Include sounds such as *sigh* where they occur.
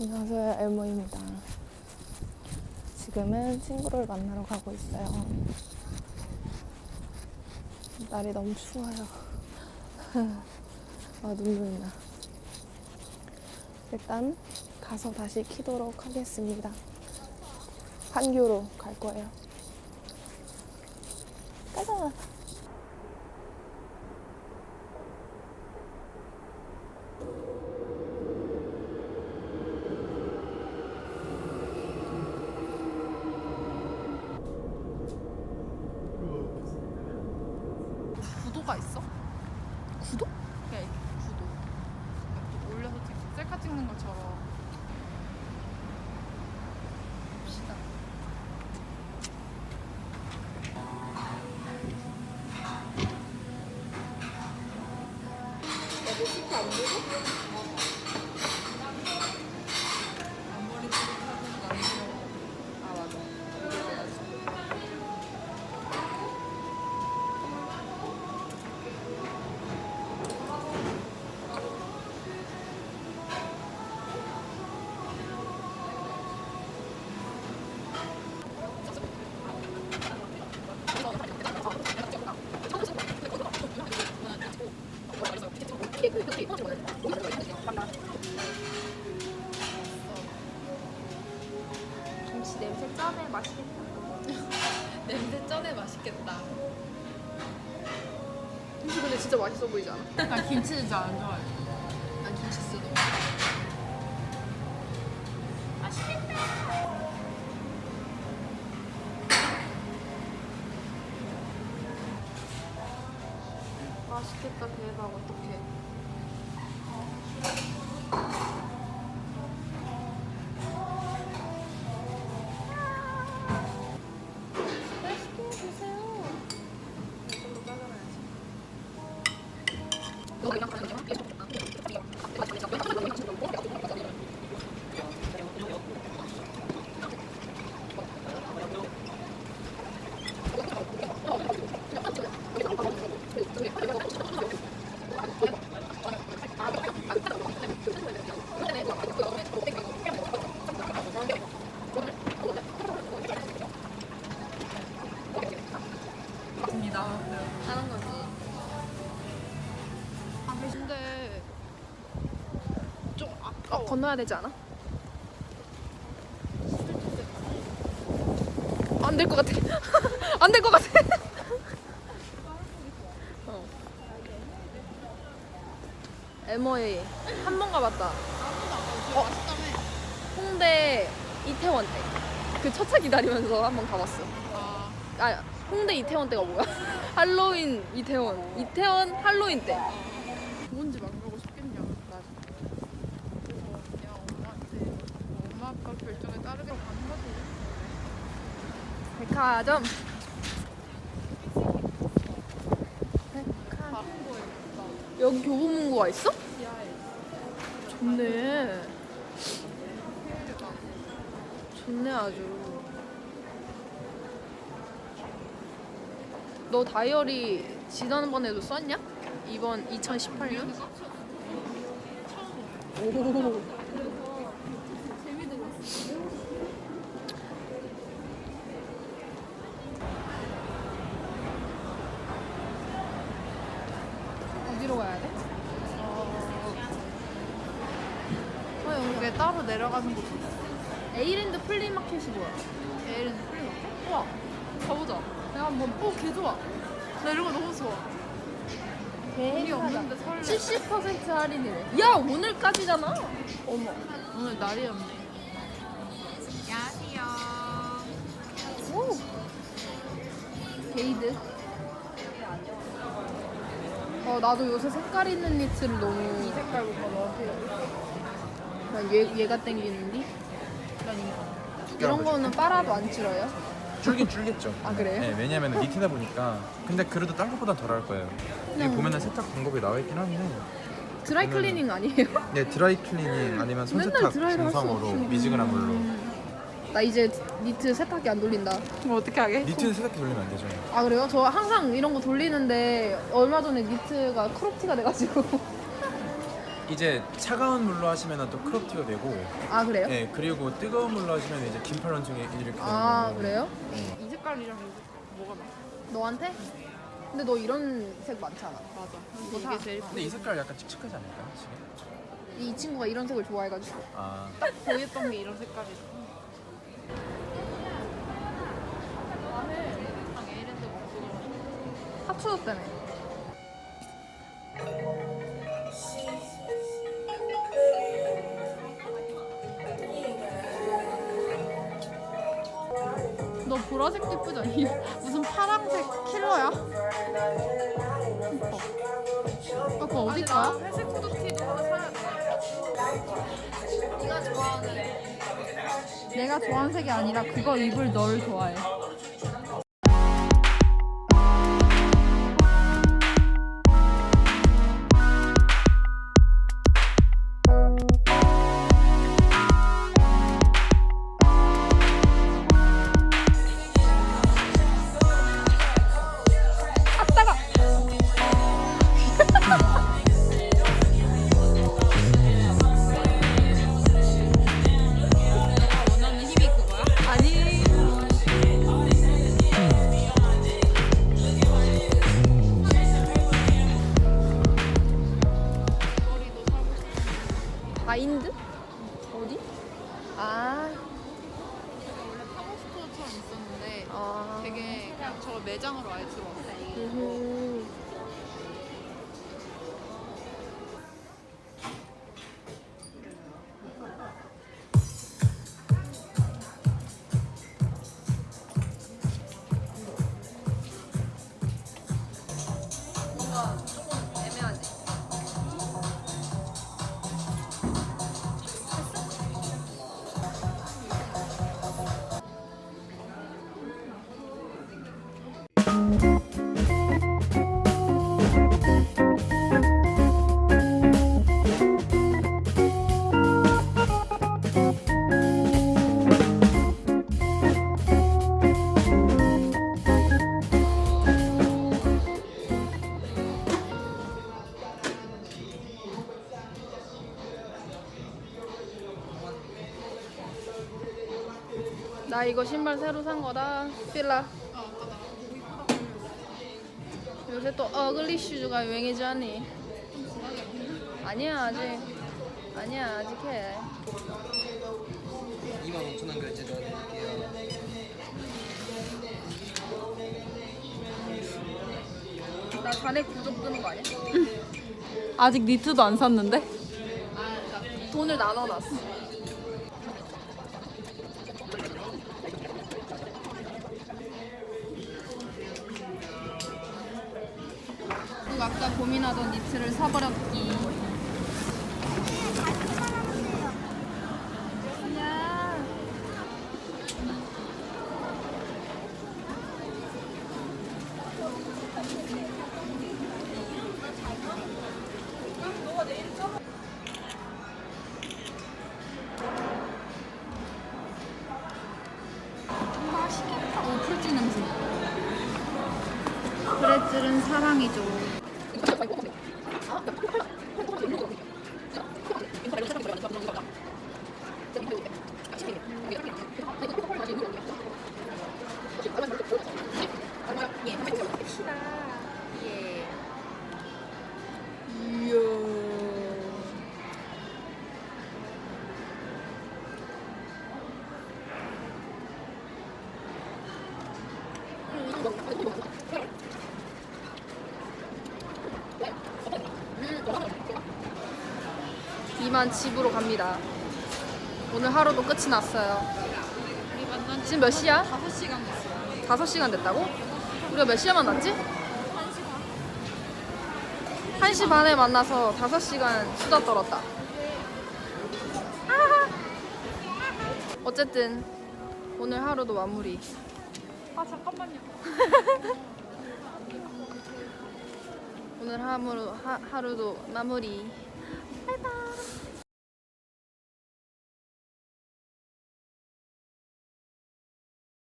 안녕하세요 엘모입니다. 지금은 친구를 만나러 가고 있어요. 날이 너무 추워요. *laughs* 아 눈물 나. 일단 가서 다시 키도록 하겠습니다. 판교로 갈 거예요. 가자. 구도가 있어? 구도? 그냥 이렇게 구도. 이렇게 올려서 찍, 셀카 찍는 것처럼. 봅시다. 앞머리 냄새 짠해 맛있겠다. *laughs* 냄새 쩌네 맛있겠다. 김치 근데 진짜 맛있어 보이지 않아? 나 김치 진짜 안 좋아해. 난 김치 쓰도. 맛있겠다 대박 어떡해. 如果我把流量付出了那吗 건너야 되지 않아? 안 될 것 같아. *laughs* 안 될 것 같아. *laughs* 어. MOA 한 번 가봤다. 어? 홍대 이태원 때. 그 첫 차 기다리면서 한 번 가봤어. 아아 홍대 이태원 때가 뭐야? *laughs* 할로윈 이태원. 이태원 할로윈 때. 좋은 집 안 가고 싶겠냐. 나 그래서 그냥 엄마한테 뭐 엄마 아빠 결정에 따르게 가는 거지. 백화점. 여기 교보문고가 있어? 좋네. 좋네 아주. 너 다이어리 지난번에도 썼냐? 이번 2018년? 오. 어디로 가야 돼? 어 여기 따로 내려가는 곳 있어. 에이랜드 플리마켓이 뭐야? 에이른 플리마켓? 우와 가보자. 내가 한번 오 개 좋아. 나 이런 거 너무 좋아. 돈이 없는데 설레. 70% 할인이네. 야 오늘까지잖아. 어머. 오늘 날이었네. 안녕하세요. 오. 게이드. 어 나도 요새 색깔 있는 니트를 너무 이 색깔부터 넣으세요. 난 얘, 얘가 땡기는데 난 이거. 이런 거는 빨아도 안 찔어요? 줄긴 줄겠죠. 아, 그래요? 네, 왜냐면 니트다 보니까. 근데 그래도 딴 것보다 덜할 거예요. 여기 그냥- 보면은 세탁 방법이 나와 있긴 한데. 드라이 클리닝 아니에요? 네, 드라이 클리닝 아니면 손 맨날 세탁 드라이를 할수 중성으로 없지. 미지근한 물로. 나 이제 니트 세탁기 안 돌린다. 그럼 어떻게 하게? 니트는 세탁기 돌리면 안 되죠. 아 그래요? 저 항상 이런 거 돌리는데 얼마 전에 니트가 크롭티가 돼가지고 이제 차가운 물로 하시면 또 크롭티가 되고, 아 그래요? 네 그리고 뜨거운 물로 하시면 이제 긴팔 원숭이 이렇게 되는 아 거고. 그래요? 이 색깔이랑 이 색깔 뭐가 나? 너한테? 근데 너 이런 색 많잖아. 맞아. 이게 제일 근데 이 색깔 약간 칙칙하지 않을까요 지금? 이 친구가 이런 색을 좋아해가지고. 아 보였던 게 이런 색깔이죠. 합쳐졌 때문 너 보라색 예쁘지 않니? *laughs* 무슨 파랑색 킬러야? 오빠. 오빠 어디 가? 회색 후드티도 하나 사야 돼. 네가 좋아하는. 내가 좋아하는 색이 아니라 그거 입을 널 좋아해. 바인드? 어디? 아. 원래 파워스토어처럼 있었는데 아. 되게 그냥 저걸 매장으로 아예 들어왔어. 음. 나 이거 신발 새로 산 거다. 필라. 요새 또 어글리 슈즈가 유행이지 않니? 아니야 아직. 아니야 아직 해. 25,000원 결제 넣어드릴게요. 나 잔액 부족 뜨는 거 아니야? *laughs* 아직 니트도 안 샀는데? 아, 그러니까 돈을 나눠놨어. 니트를 사버렸기. 야. 맛있겠다. 오, 풀지 냄새. 브레즐은 사랑이죠. 이만 집으로 갑니다. 오늘 하루도 끝이 났어요. 우리 만난 지금 몇 시야? 5시간 됐어. 5시간 됐다고? 우리가 몇 시에 만났지? 1시 반에 만나서 5시간 수다 떨었다. 어쨌든 오늘 하루도 마무리. 아, 잠깐만요. *laughs* 오늘 하루, 하, 하루도 마무리.